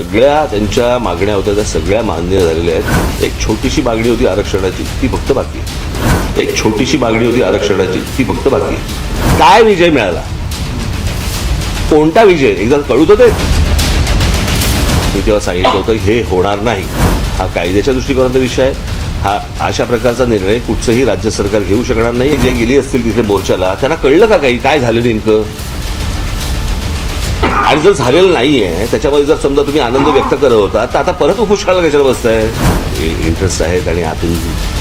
सगळ्या त्यांच्या मागण्या होत्या त्या सगळ्या मान्य झालेल्या आहेत. एक छोटीशी मागणी होती आरक्षणाची ती फक्त बाकी एक छोटीशी मागणी होती आरक्षणाची ती फक्त बाकी काय विजय मिळाला? कोणता विजय? एकदा कळू तर मी तेव्हा सांगितलं होतं हे होणार नाही हा कायद्याच्या दृष्टिकोनाचा विषय आहे. हा अशा प्रकारचा निर्णय कुठचंही राज्य सरकार घेऊ शकणार नाही. जे गेली असतील तिथे मोर्चाला त्यांना कळलं का काही? काय झालं नेमकं? आणि जर झालेलं नाहीये त्याच्यामध्ये जर समजा तुम्ही आनंद व्यक्त करत होता तर आता परत उपोषणाला कशाला बसताय? इंटरेस्ट आहेत आणि आतून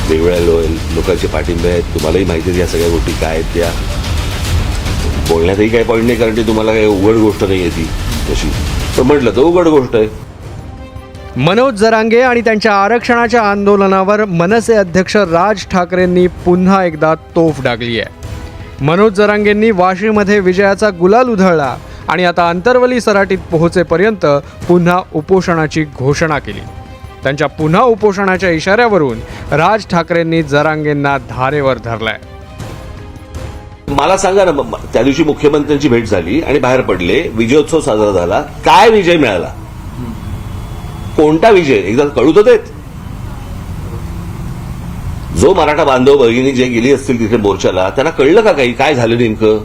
वेगवेगळ्या लो लोकांचे पाठिंबे आहेत. तुम्हालाही माहिती आहे या सगळ्या गोष्टी काय आहेत त्या. बोलण्यातही काही पॉईंट नाही कारण ती तुम्हाला काही उघड गोष्ट नाही आहे ती तशी. पण म्हटलं तर उघड गोष्ट आहे. मनोज जरांगे आणि त्यांच्या आरक्षणाच्या आंदोलनावर मनसे अध्यक्ष राज ठाकरेंनी पुन्हा एकदा तोफ डागली आहे. मनोज जरांगेंनी वाशीमध्ये विजयाचा गुलाल उधळला. आणि आता अंतरवली सराटीत पोहोचेपर्यंत पुन्हा उपोषणाची घोषणा केली. त्यांच्या पुन्हा उपोषणाच्या इशाऱ्यावरून राज ठाकरेंनी जरांगेंना धारेवर धरलाय. मला सांगा ना त्या दिवशी मुख्यमंत्र्यांची भेट झाली आणि बाहेर पडले विजयोत्सव साजरा झाला काय विजय मिळाला? कोणता विजय? एकदा कळू तर देत. जो मराठा बांधव भगिनी जे गेली असतील तिथे मोर्चाला त्यांना कळलं का काही? काय झालं नेमकं?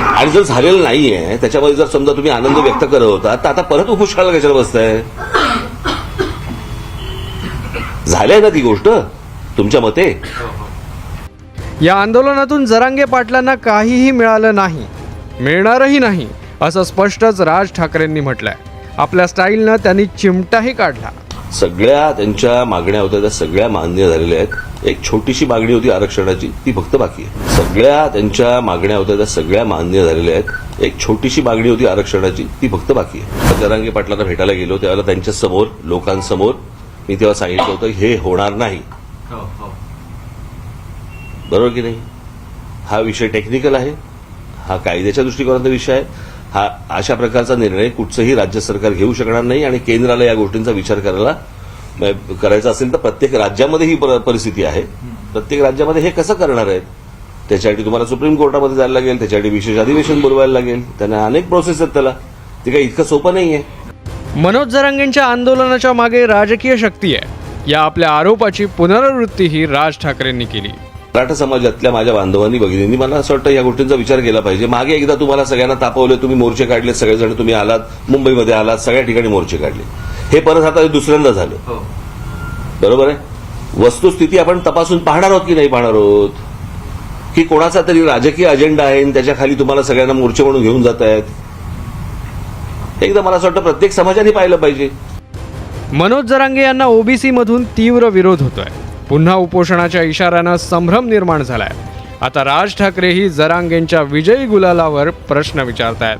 आणि जर झालेलं नाहीये त्याच्यामध्ये जर समजा तुम्ही आनंद व्यक्त करत होता तर आता परत उपोषणाला कशाला बसताय? झालंय ना ती गोष्ट? तुमच्या मते? या आंदोलनातून जरांगे पाटलांना काहीही मिळालं नाही मिळणारही नाही असं स्पष्टच राज ठाकरेंनी म्हटलंय. आपल्या स्टाईलनं त्यांनी चिमटाही काढला. सगळ्या त्यांच्या मागण्या होत्या त्या सगळ्या मान्य झालेल्या आहेत. एक छोटीशी मागणी होती आरक्षणाची ती फक्त बाकी आहे. सगळ्या त्यांच्या मागण्या होत्या त्या सगळ्या मान्य झालेल्या आहेत. एक छोटीशी मागणी होती आरक्षणाची ती फक्त बाकी आहे. जरांगे पाटलांना भेटायला गेलो त्यावेळेला त्यांच्यासमोर लोकांसमोर मी तेव्हा सांगितलं होतं हे होणार नाही. बरोबर की नाही? हा विषय टेक्निकल आहे हा कायद्याच्या दृष्टिकोनाचा विषय आहे हा अशा प्रकारचा निर्णय कुठचंही राज्य सरकार घेऊ शकणार नाही आणि केंद्राला या गोष्टींचा विचार करायला करायचा असेल तर प्रत्येक राज्यामध्ये ही पर- परिस्थिती आहे. प्रत्येक राज्यामध्ये हे कसं करणार आहेत? त्याच्यासाठी तुम्हाला सुप्रीम कोर्टामध्ये जायला लागेल त्याच्यासाठी विशेष अधिवेशन बोलवायला लागेल. त्यांना अनेक प्रोसेस आहेत त्याला. ते काही इतकं सोपं नाहीये. मनोज जरांगेंच्या आंदोलनाच्या मागे राजकीय शक्ती आहे. या आपल्या आरोपाची पुनरावृत्ती ही राज ठाकरेंनी केली. मराठा समाजातल्या माझ्या बांधवांनी भगिनींनी मला असं वाटतं या गोष्टींचा विचार केला पाहिजे. मागे एकदा तुम्हाला सगळ्यांना तापवले तुम्ही मोर्चे काढले सगळेजण तुम्ही आलात मुंबईमध्ये आलात सगळ्या ठिकाणी मोर्चे काढले. हे परत आता दुसऱ्यांदा झालं. बरोबर आहे? वस्तुस्थिती आपण तपासून पाहणार आहोत की नाही पाहणार आहोत? की कोणाचा तरी राजकीय अजेंडा आहे आणि त्याच्याखाली तुम्हाला सगळ्यांना मोर्चे म्हणून घेऊन जात आहेत. एकदा मला असं वाटतं प्रत्येक समाजाने पाहिलं पाहिजे. मनोज जरांगे यांना ओबीसी मधून तीव्र विरोध होतोय. पुन्हा उपोषणाच्या इशाऱ्यानं संभ्रम निर्माण झालाय. आता राज ठाकरेही जरांगेंच्या विजयी गुलालावर प्रश्न विचारतायत.